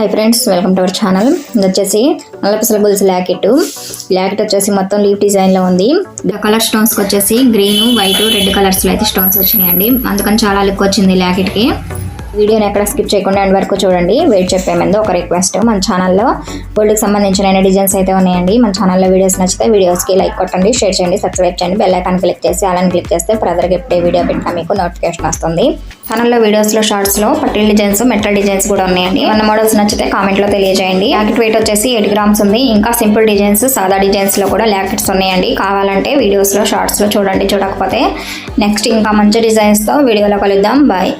Hi friends welcome to our channel ఇది వచ్చేసి నల్లపసల గొలుసు ల్యాకెట్ ల్యాకెట్ వచ్చేసి మొత్తం లీఫ్ డిజైన్లో ఉంది. కలర్ స్టోన్స్కి వచ్చేసి గ్రీన్ వైట్ రెడ్ కలర్స్లో అయితే స్టోన్స్ వచ్చినాయండి అందుకని చాలా లుక్ వచ్చింది ల్యాకెట్కి వీడియోని ఎక్కడ స్కిప్ చేయకుండా ఎండ్ వరకు చూడండి. వెయిట్ చెప్పేమంది ఒక రిక్వెస్ట్. మన ఛానల్లో గోల్డ్కి సంబంధించిన అన్ని డిజైన్స్ అయితే ఉన్నాయండి మన ఛానల్లో వీడియోస్ నచ్చితే వీడియోస్కి లైక్ కొట్టండి షేర్ చేయండి సబ్స్క్రైబ్ చేయండి బెల్ ఐకాన్ క్లిక్ చేసి అలాని క్లిక్ చేస్తే బ్రదర్కి ఎప్పుడే వీడియో పెట్టినా మీకు నోటిఫికేషన్ వస్తుంది. ఛానల్లో వీడియోస్లో షార్ట్స్లో పట్టిల్ డిజైన్స్ మెటల్ డిజైన్స్ కూడా ఉన్నాయండి. మన మోడల్స్ నచ్చితే కామెంట్లో తెలియజేయండి. ల్యాకెట్ వెయిట్ వచ్చేసి ఎయిట్ గ్రామ్స్ ఉంది. ఇంకా సింపుల్ డిజైన్స్ సాదా డిజైన్స్లో కూడా ల్యాకెట్స్ ఉన్నాయండి. కావాలంటే వీడియోస్లో షార్ట్స్లో చూడండి చూడకపోతే. నెక్స్ట్ ఇంకా మంచి డిజైన్స్తో వీడియోలో కలుద్దాం. బాయ్